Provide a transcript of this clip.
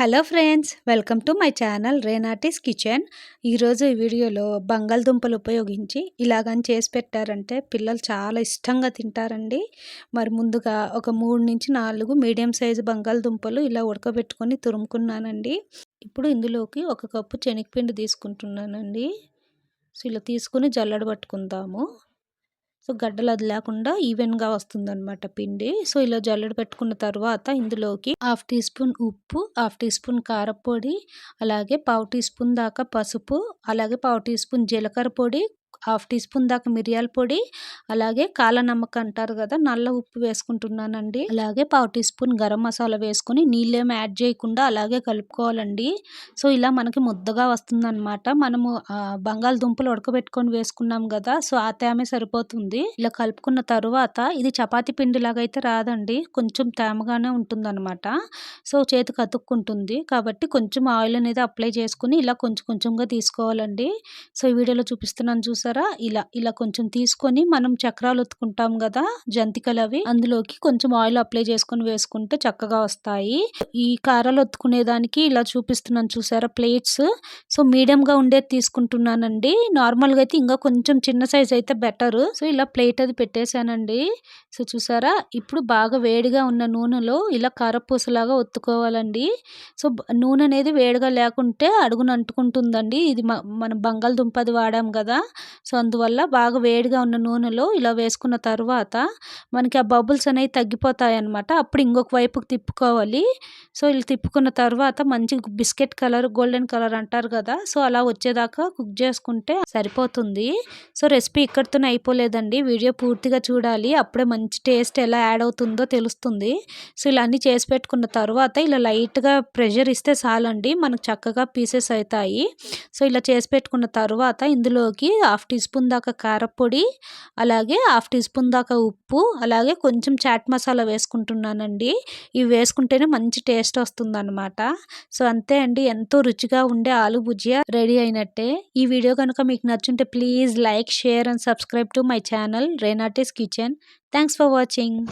Hello friends welcome to my channel Renati's kitchen. ఈరోజు ఈ వీడియోలో బంగాళదుంపలు ఉపయోగించి ఇలాగని చేసి పెట్టారంటే పిల్లలు చాలా ఇష్టంగా తింటారండి. మరి ముందుగా ఒక మూడు నుంచి నాలుగు మీడియం సైజు బంగాళదుంపలు ఇలా ఉడకబెట్టుకొని తురుముకున్నానండి. ఇప్పుడు ఇందులోకి ఒక కప్పు శనగపిండి తీసుకుంటున్నానండి. సో ఇలా తీసుకుని జల్లడ పట్టుకుందాము. సో గడ్డలు అది లేకుండా ఈవెన్గా వస్తుందన్నమాట పిండి. సో ఇలా జల్లెడ పెట్టుకున్న తర్వాత ఇందులోకి హాఫ్ టీ స్పూన్ ఉప్పు హాఫ్ టీ స్పూన్ కారపొడి అలాగే పావు టీ స్పూన్ దాకా పసుపు అలాగే పావు టీ స్పూన్ జీలకర్ర పొడి హాఫ్ టీ స్పూన్ దాకా మిరియాల పొడి అలాగే కాలనమ్మక అంటారు కదా నల్ల ఉప్పు వేసుకుంటున్నానండి. అలాగే పావు టీ స్పూన్ గరం మసాలా వేసుకుని నీళ్ళేమి యాడ్ చేయకుండా అలాగే కలుపుకోవాలండి. సో ఇలా మనకి ముద్దగా వస్తుందన్నమాట. మనము బంగాళదుంపలు ఉడకబెట్టుకొని వేసుకున్నాం కదా సో ఆ తేమే సరిపోతుంది. ఇలా కలుపుకున్న తరువాత ఇది చపాతీ పిండి లాగా అయితే రాదండి కొంచెం తేమగానే ఉంటుందన్నమాట. సో చేతికి అతుక్కుంటుంది. కాబట్టి కొంచెం ఆయిల్ అనేది అప్లై చేసుకుని ఇలా కొంచెం కొంచెంగా తీసుకోవాలండి. సో ఈ వీడియోలో చూపిస్తున్నాను చూసారు? చూసారా ఇలా ఇలా కొంచెం తీసుకొని మనం చక్రాలు ఒత్తుకుంటాం కదా జంతికలు అవి. అందులోకి కొంచెం ఆయిల్ అప్లై చేసుకొని వేసుకుంటే చక్కగా వస్తాయి. ఈ కారాలు ఒత్తుకునే దానికి ఇలా చూపిస్తున్నాను చూసారా ప్లేట్స్ సో మీడియంగా ఉండేది తీసుకుంటున్నానండి. నార్మల్గా అయితే ఇంకా కొంచెం చిన్న సైజ్ అయితే బెటర్ సో ఇలా ప్లేట్ అది పెట్టేశానండి. సో చూసారా? ఇప్పుడు బాగా వేడిగా ఉన్న నూనెలో ఇలా కారపూసలాగా ఒత్తుకోవాలండి సో నూనె అనేది వేడిగా లేకుంటే అడుగున అంటుకుంటుందండి. ఇది మన బంగాళదుంప అది వాడాం కదా. సో అందువల్ల బాగా వేడిగా ఉన్న నూనెలో ఇలా వేసుకున్న తర్వాత మనకి ఆ బబుల్స్ అనేవి తగ్గిపోతాయి అనమాట అప్పుడు ఇంకొక వైపుకి తిప్పుకోవాలి. సో ఇలా తిప్పుకున్న తర్వాత మంచి బిస్కెట్ కలర్ గోల్డెన్ కలర్ అంటారు కదా సో అలా వచ్చేదాకా కుక్ చేసుకుంటే సరిపోతుంది. సో రెసిపీ ఇక్కడితోనే అయిపోలేదండి. వీడియో పూర్తిగా చూడాలి. అప్పుడే మంచి టేస్ట్ ఎలా యాడ్ అవుతుందో తెలుస్తుంది. సో ఇలా అన్నీ చేసి పెట్టుకున్న తర్వాత ఇలా లైట్గా ప్రెషర్ ఇస్తే చాలండి. మనకు చక్కగా పీసెస్ అవుతాయి. సో ఇలా చేసి పెట్టుకున్న తర్వాత ఇందులోకి హాఫ్ టీ స్పూన్ దాకా కారపొడి అలాగే హాఫ్ టీ స్పూన్ దాకా ఉప్పు అలాగే కొంచెం చాట్ మసాలా వేసుకుంటున్నానండి. ఇవి వేసుకుంటేనే మంచి టేస్ట్ వస్తుందన్నమాట. సో అంతే అండి. ఎంతో రుచిగా ఉండే ఆలు భుజియా రెడీ అయినట్టే. ఈ వీడియో కనుక మీకు నచ్చుంటే please like share and subscribe to my channel Renati's kitchen. Thanks for watching.